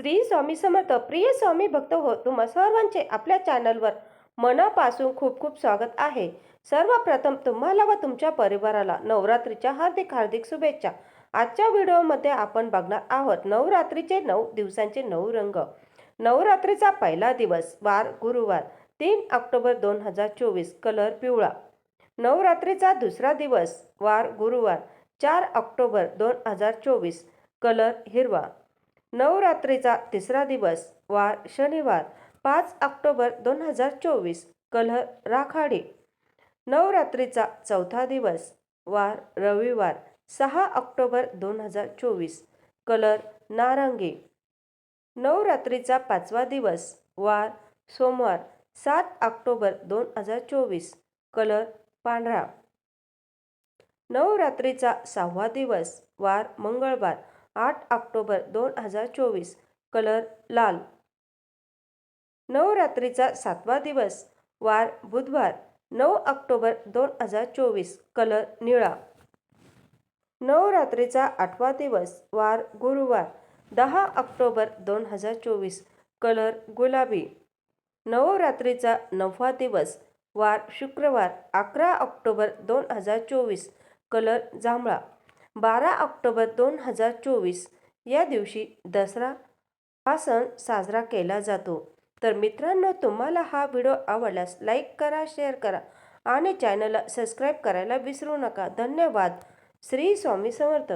श्री स्वामी समर्थ प्रिय स्वामी भक्त हो तुम्हा सर्वांचे आपल्या चॅनलवर मनापासून खूप खूप स्वागत आहे. सर्वप्रथम तुम्हाला व तुमच्या परिवाराला नवरात्रीच्या हार्दिक हार्दिक शुभेच्छा. आजच्या व्हिडिओमध्ये आपण बघणार आहोत नवरात्रीचे नऊ दिवसांचे नऊ रंग. नवरात्रीचा पहिला दिवस वार गुरुवार तीन ऑक्टोबर दोन हजार चोवीस कलर पिवळा. नवरात्रीचा दुसरा दिवस वार गुरुवार चार ऑक्टोबर दोन हजार चोवीस कलर हिरवा. नवरात्रीचा तिसरा दिवस वार शनिवार पाच ऑक्टोबर दोन हजार चोवीस कलर राखाडी. नवरात्रीचा चौथा दिवस वार रविवार सहा ऑक्टोबर दोन हजार चोवीस कलर नारंगी. नवरात्रीचा पाचवा दिवस वार सोमवार सात ऑक्टोबर दोन हजार चोवीस कलर पांढरा. नवरात्रीचा सहावा दिवस वार मंगळवार आठ ऑक्टोबर दोन हजार चोवीस. कलर लाल. नवरात्रीचा सातवा दिवस. वार बुधवार नऊ ऑक्टोबर दोन हजार चोवीस. कलर निळा. नवरात्रीचा आठवा दिवस. वार गुरुवार दहा ऑक्टोबर दोन हजार चोवीस. कलर गुलाबी. नवरात्रीचा नववा दिवस. वार शुक्रवार अकरा ऑक्टोबर दोन हजार चोवीस. कलर जांभळा. बारा ऑक्टोबर दोन हजार चोवीस. या दिवशी दसरा हा सण साजरा केला जातो. तर मित्रांनो तुम्हाला हा व्हिडिओ आवडल्यास लाईक करा शेअर करा आणि चॅनलला सबस्क्राईब करायला विसरू नका. धन्यवाद. श्री स्वामी समर्थ.